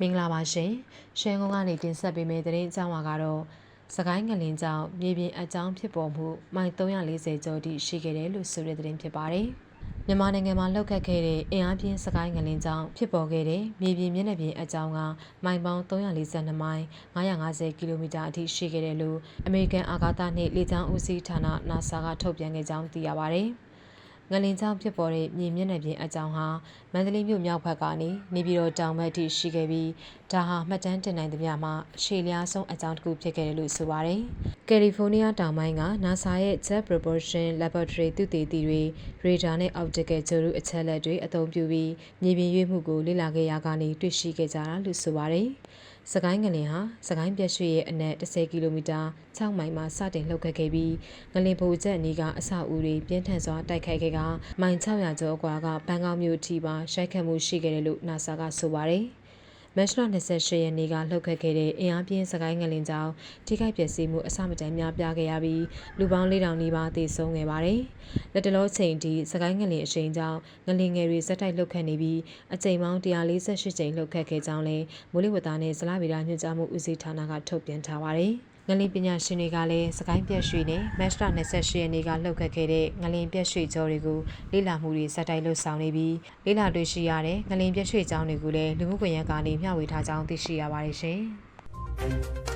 မင်္ဂလာပါရှင်ရှယ်ကုန်းကနေတင်ဆက်ပေးမယ့်သတင်းအကြောင်းအရာကတော့စကိုင်းငလင်ကြောင့်မြေပြင်အကြောင်းဖြစ်ပေါ်မှုမိုင်340ကျော်ထိရှိခဲ့တယ်လို့ဆိုတဲ့သတင်းဖြစ်ပါတယ်မြန်မာနိုင်ငံမှာလှုပ်ခတ်ခဲ့တဲ့အင်အားပြင်းစကိုင်းငလင်ကြောင့်ဖြစ်ပေါ်ခဲ့တဲ့မြေပြင်မျက်နှာပြင်အကြောင်းကမိုင်ပေါင်း342မိုင်950ကီလိုမီတာအထိရှိခဲ့တယ်လို့အမေရိကန်အာကာသနှင့်လေကြောင်းဦးစီးဌာန NASA ကထုတ်ပြန်ခဲ့ကြောင်းသိရပါတယ်။ ငလင်ကြောင့်ဖြစ်ပေါ်တဲ့မြေမျက်နှာပြင်အကြောင်းဟာမန္တလေးမြို့မြောက်ဘက်ကနေနေပြည်တော်တောင်ဘက်ထိရှိခဲ့ပြီးဒါဟာမှတ်တမ်းတင်နိုင်သမျှမှာရှေ့လျားဆုံးအကြောင်းတစ်ခုဖြစ်ခဲ့တယ်လို့ဆိုပါတယ်။ကယ်လီဖိုးနီးယားတောင်ပိုင်းက NASA ရဲ့ Jet Propulsion Laboratory သုတေသီတွေရေဒါနဲ့ optical ဂြိုဟ်တုအချက်လက်တွေအသုံးပြုပြီးမြေပြင်ရွေးမှုကိုလေ့လာခဲ့ရာကနေတွေ့ရှိခဲ့ကြတာလို့ဆိုပါတယ်။ စကိုင်းငလင်ဟာစကိုင်းပြက်ရွှေရဲ့အနက်10ကီလိုမီတာ6မိုင်မှာစတင်လှုပ်ခတ်ခဲ့ပြီးငလင်ဘူချက်အနီးကအဆောက်အဦတွေပြင်းထန်စွာတိုက်ခိုက်ခဲ့ကမိုင်600ကျော်အကွာကဘန်ကောက်မြို့အထိပါရှိုက်ခတ်မှုရှိခဲ့တယ်လို့ NASA ကဆိုပါတယ်။ မတ်လ28ရက်နေ့ကလှုပ်ခတ်ခဲ့တဲ့အင်အားပြင်းစကိုင်းငလင်ကြောင့်ထိခိုက်ပျက်စီးမှုအဆမတန်များပြားခဲ့ရပြီးလူပေါင်း4000နီးပါးသေဆုံးခဲ့ပါတယ်။လက်တလောချိန်ထိစကိုင်းငလင်အရှိန်ကြောင့်ငလင်ငယ်တွေဇက်တိုက်လှုပ်ခတ်နေပြီးအကြိမ်ပေါင်း148ကြိမ်လှုပ်ခတ်ခဲ့ကြောင်းလည်းမိုးလေဝသနဲ့ဇလဗေဒညွှန်ကြားမှုဦးစီးဌာနကထုတ်ပြန်ထားပါတယ်။ ငလင်ပညာရှင်တွေကလည်းစကိုင်းပြက်ရွှေနဲ့မတ်လ28ရက်နေ့ကလှုပ်ခတ်ခဲ့တဲ့ငလင်ပြက်ရွှေကြောတွေကိုလေ့လာမှုတွေစက်တိုက်လှုပ်ဆောင်နေပြီးလေ့လာတွေ့ရှိရတဲ့ငလင်ပြက်ရွှေကြောင်းတွေကိုလည်းလူမှုကွန်ရက်ကနေမျှဝေထားကြောင်းသိရှိရပါတယ်ရှင်။